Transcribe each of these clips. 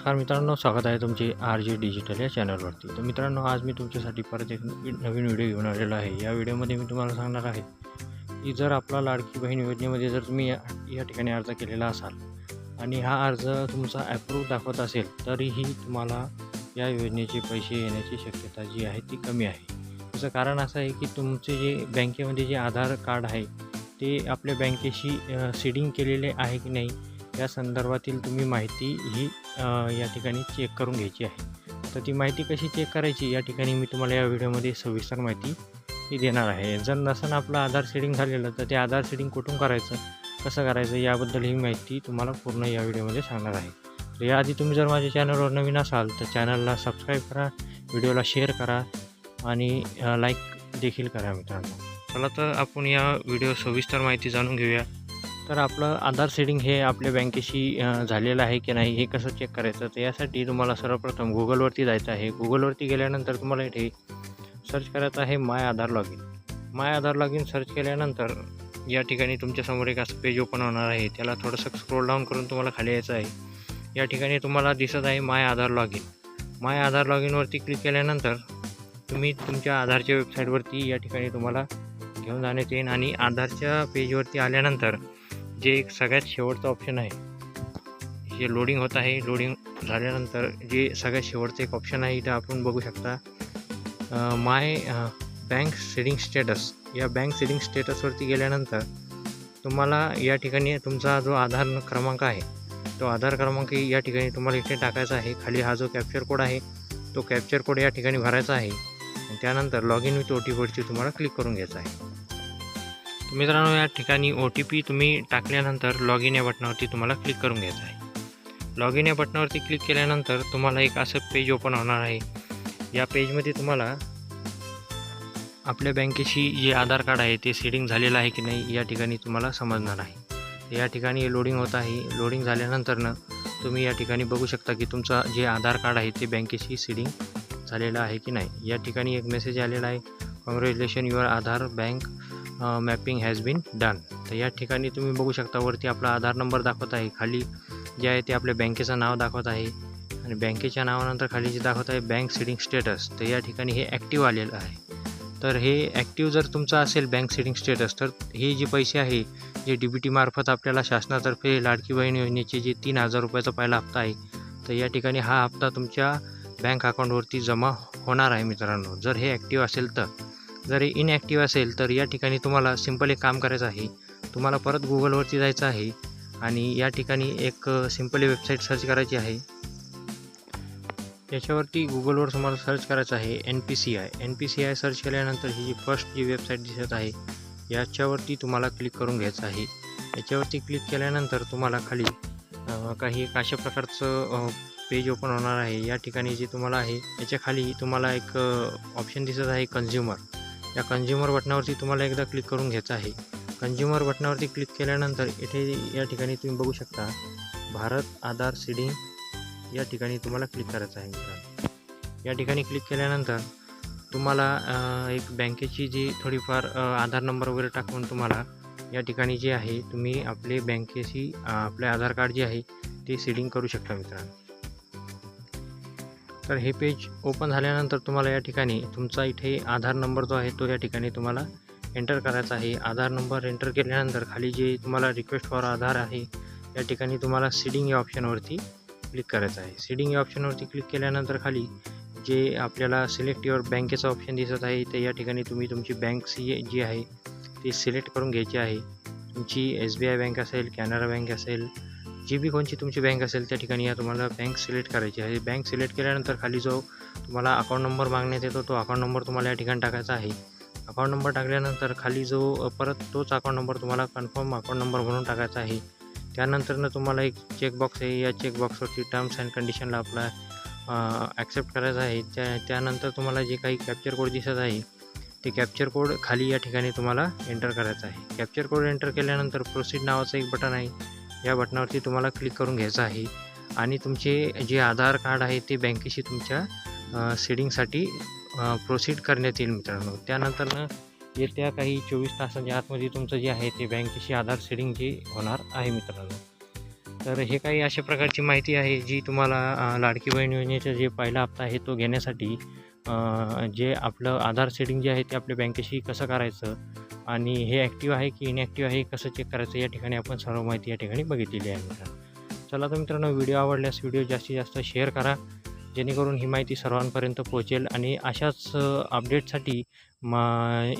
नमस्कार मित्रांनो स्वागत आहे तुमचे आर जे डिजिटल या चॅनलवरती. तर मित्रांनो आज मी तुमच्यासाठी परत एक नवीन व्हिडिओ घेऊन आलेला आहे. या व्हिडिओमध्ये मी तुम्हाला सांगणार आहे की जर आपला लाडकी बहीण योजनेमध्ये जर तुम्ही या या ठिकाणी अर्ज केलेला असाल आणि हा अर्ज तुमचा ॲप्रूव्ह दाखवत असेल तरीही तुम्हाला या योजनेचे पैसे येण्याची शक्यता जी आहे ती कमी आहे. त्याचं कारण असं आहे की तुमचे जे बँकेमध्ये जे आधार कार्ड आहे ते आपल्या बँकेशी सीडिंग केलेले आहे की नाही या संदर्भातील तुम्ही माहिती ही या ठिकाणी चेक करून घ्यायची आहे. तर ती माहिती कशी चेक करायची? या ठिकाणी मी तुम्हाला या व्हिडिओमध्ये सविस्तर माहिती ही देणार आहे. जर नसन आपलं आधार सेडिंग झालेलं तर ते आधार सेडिंग कुठून करायचं कसं करायचं याबद्दल ही माहिती तुम्हाला पूर्ण या व्हिडिओमध्ये सांगणार आहे. तर याआधी तुम्ही जर माझ्या चॅनलवर नवीन असाल तर चॅनलला सबस्क्राईब करा व्हिडिओला शेअर करा आणि लाईक देखील करा मित्रांनो. चला तर आपण या व्हिडिओ सविस्तर माहिती जाणून घेऊया. तर आपलं आधार सेडिंग हे आपल्या बँकेशी झालेलं आहे की नाही हे कसं चेक करायचं? तर यासाठी तुम्हाला सर्वप्रथम गुगलवरती जायचं आहे. गुगलवरती गेल्यानंतर तुम्हाला इथे सर्च करायचं आहे my Aadhaar log in my Aadhaar log in search केल्यानंतर या ठिकाणी तुमच्यासमोर एक असं पेज ओपन होणार आहे. त्याला थोडंसं स्क्रोल डाऊन करून तुम्हाला खाली यायचं आहे. या ठिकाणी तुम्हाला दिसत आहे my Aadhaar log in my Aadhaar log इनवरती click केल्यानंतर तुम्ही तुमच्या आधारच्या वेबसाईटवरती या ठिकाणी तुम्हाला घेऊन जाण्यात येईन आणि आधारच्या पेजवरती आल्यानंतर जे एक सगळ्यात शेवटचं ऑप्शन आहे जे लोडिंग होत आहे लोडिंग झाल्यानंतर जे सगळ्यात शेवटचं एक ऑप्शन आहे इथं आपण बघू शकता माय बँक सेडिंग स्टेटस या बँक सेडिंग स्टेटसवरती गेल्यानंतर तुम्हाला या ठिकाणी तुमचा जो आधार क्रमांक आहे तो आधार क्रमांक या ठिकाणी तुम्हाला इथे टाकायचा आहे. खाली हा जो कॅप्चर कोड आहे तो कॅप्चर कोड या ठिकाणी भरायचा आहे. त्यानंतर log in with O T वरची तुम्हाला क्लिक करून घ्यायचं आहे. तर मित्रांनो या ठिकाणी ओ टी पी तुम्ही टाकल्यानंतर लॉग इन या बटनावरती तुम्हाला क्लिक करून घ्यायचं आहे. लॉग इन या बटनावरती क्लिक केल्यानंतर तुम्हाला एक असं पेज ओपन होणार आहे. या पेजमध्ये तुम्हाला आपल्या बँकेशी जे आधार कार्ड आहे ते सेडिंग झालेलं आहे की नाही या ठिकाणी तुम्हाला समजणार आहे. या ठिकाणी लोडिंग होत आहे. लोडिंग झाल्यानंतरनं तुम्ही या ठिकाणी बघू शकता की तुमचं जे आधार कार्ड आहे ते बँकेशी सीडिंग झालेलं आहे की नाही. या ठिकाणी एक मेसेज आलेला आहे. Congratulation your Aadhaar bank mapping has been done तर या ठिकाणी तुम्ही बघू शकता वरती आपला आधार नंबर दाखवत आहे. खाली जे आहे ते आपल्या बँकेचं नाव दाखवत आहे. आणि बँकेच्या नावानंतर खाली जे दाखवत आहे बँक सिडिंग स्टेटस तर या ठिकाणी हे ॲक्टिव्ह आलेलं आहे. तर हे ॲक्टिव्ह जर तुमचं असेल बँक सिडिंग स्टेटस तर हे जे पैसे आहे जे डी बी टीमार्फत आपल्याला शासनातर्फे लाडकी बहीण योजनेचे जे तीन हजार रुपयाचा पहिला हप्ता आहे तर या ठिकाणी हा हप्ता तुमच्या बँक अकाउंटवरती जमा होणार आहे मित्रांनो. जर हे ॲक्टिव्ह असेल तर. जर हे इनॲक्टिव्ह असेल तर या ठिकाणी तुम्हाला सिंपल एक काम करायचं आहे. तुम्हाला परत गुगलवरती जायचं आहे आणि या ठिकाणी एक सिम्पली वेबसाईट सर्च करायची आहे. याच्यावरती गुगलवर तुम्हाला सर्च करायचं आहे N P C I N P C I search केल्यानंतर ही जी फर्स्ट जी वेबसाईट दिसत आहे याच्यावरती तुम्हाला क्लिक करून घ्यायचं आहे. याच्यावरती क्लिक केल्यानंतर तुम्हाला खाली काही एक अशा प्रकारचं पेज ओपन होणार आहे. या ठिकाणी जे तुम्हाला आहे याच्या खाली तुम्हाला एक ऑप्शन दिसत आहे कन्झ्युमर या कन्झ्युमर बटनावरती तुम्हाला एकदा क्लिक करून घ्यायचं आहे. कन्झ्युमर बटनावरती क्लिक केल्यानंतर इथे या ठिकाणी तुम्ही बघू शकता भारत आधार सीडिंग या ठिकाणी तुम्हाला क्लिक करायचं आहे या ठिकाणी क्लिक केल्यानंतर तुम्हाला एक बँकेची जी थोडीफार आधार नंबर वगैरे टाकून तुम्हाला या ठिकाणी जे आहे तुम्ही आपले बँकेशी आपले आधार कार्ड जे आहे ते सीडिंग करू शकता मित्रांनो. तर हे पेज ओपन झाल्यानंतर तुम्हाला या ठिकाणी तुमचा इथे आधार नंबर जो आहे तो या ठिकाणी तुम्हाला एंटर करायचा आहे. आधार नंबर एंटर केल्यानंतर खाली जे तुम्हाला रिक्वेस्ट फॉर आधार आहे या ठिकाणी तुम्हाला सीडिंग या ऑप्शनवरती क्लिक करायचं आहे. सीडिंग या ऑप्शनवरती क्लिक केल्यानंतर खाली जे आपल्याला सिलेक्ट युअर बँकेचं ऑप्शन दिसत आहे ते या ठिकाणी तुम्ही तुमची बँक सी जी आहे ती सिलेक्ट करून घ्यायची आहे. तुमची एस बी आय बँक असेल कॅनरा बँक असेल जी बी कोणची तुमची बँक असेल त्या ठिकाणी या तुम्हाला बँक सिलेक्ट करायची आहे. बँक सिलेक्ट केल्यानंतर खाली जो तुम्हाला अकाउंट नंबर मागण्यात येतो तो अकाउंट नंबर तुम्हाला या ठिकाणी टाकायचा आहे. अकाउंट नंबर टाकल्यानंतर खाली जो परत तोच अकाउंट नंबर तुम्हाला कन्फर्म अकाउंट नंबर म्हणून टाकायचा आहे. त्यानंतरनं तुम्हाला एक चेकबॉक्स आहे. या चेकबॉक्सवरती टर्म्स अँड कंडिशनला आपला ॲक्सेप्ट करायचा आहे. त्या त्यानंतर तुम्हाला जे काही कॅप्चर कोड दिसत आहे ते कॅप्चर कोड खाली या ठिकाणी तुम्हाला एंटर करायचं आहे. कॅप्चर कोड एंटर केल्यानंतर प्रोसीड नावाचं एक बटन आहे. या बटनावरती तुम्हाला क्लिक करून घ्यायचं आहे. आणि तुमचे जे आधार कार्ड आहे ते बँकेशी तुमच्या सेडिंगसाठी प्रोसीड करण्यात येईल मित्रांनो. त्यानंतरनं येत्या काही चोवीस तासांच्या आतमध्ये तुमचं जे आहे ते बँकेशी आधार सेडिंग जे होणार आहे मित्रांनो. तर हे काही अशा प्रकारची माहिती आहे जी तुम्हाला लाडकी बहीण योजनेचा जे पहिला हप्ता आहे तो घेण्यासाठी जे आपलं आधार सेडिंग जे आहे ते आपल्या बँकेशी कसं करायचं आणि हे ॲक्टिव्ह आहे की इनॲक्टिव्ह आहे कसं चेक करायचं या ठिकाणी आपण सर्व माहिती या ठिकाणी बघितलेली आहे मित्रांनो. चला तर मित्रांनो व्हिडिओ आवडल्यास व्हिडिओ जास्तीत जास्त शेअर करा जेणेकरून ही माहिती सर्वांपर्यंत पोहोचेल आणि अशाच अपडेटसाठी मा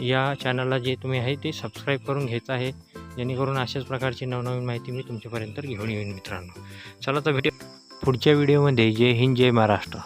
या चॅनलला जे तुम्ही आहे ते सबस्क्राईब करून घ्यायचं आहे जेणेकरून अशाच प्रकारची नवनवीन माहिती मी तुमच्यापर्यंत घेऊन येईन मित्रांनो. चला तर भेटू पुढच्या व्हिडिओमध्ये जय हिंद जय महाराष्ट्र.